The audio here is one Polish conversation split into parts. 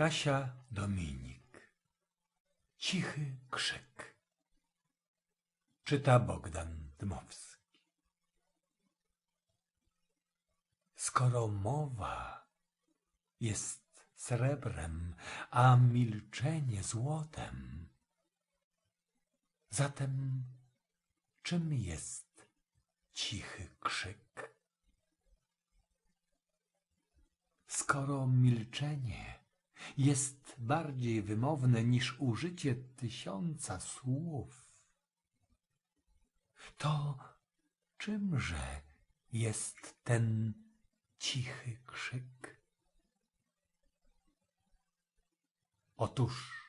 Kasia Dominik. Cichy krzyk. Czyta Bogdan Dmowski. Skoro mowa jest srebrem, a milczenie złotem, zatem czym jest cichy krzyk? Skoro milczenie jest bardziej wymowne niż użycie tysiąca słów, to czymże jest ten cichy krzyk? Otóż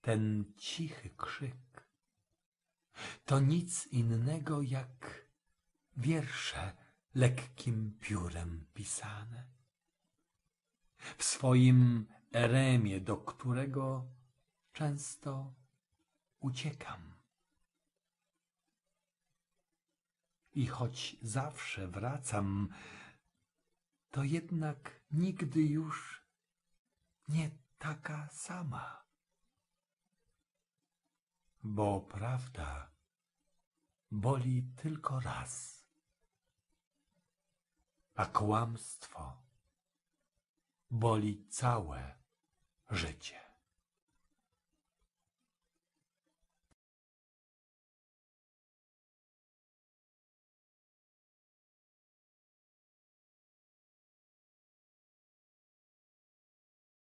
ten cichy krzyk to nic innego jak wiersze lekkim piórem pisane. W swoim eremie, do którego często uciekam. I choć zawsze wracam, to jednak nigdy już nie taka sama. Bo prawda boli tylko raz, a kłamstwo boli całe życie.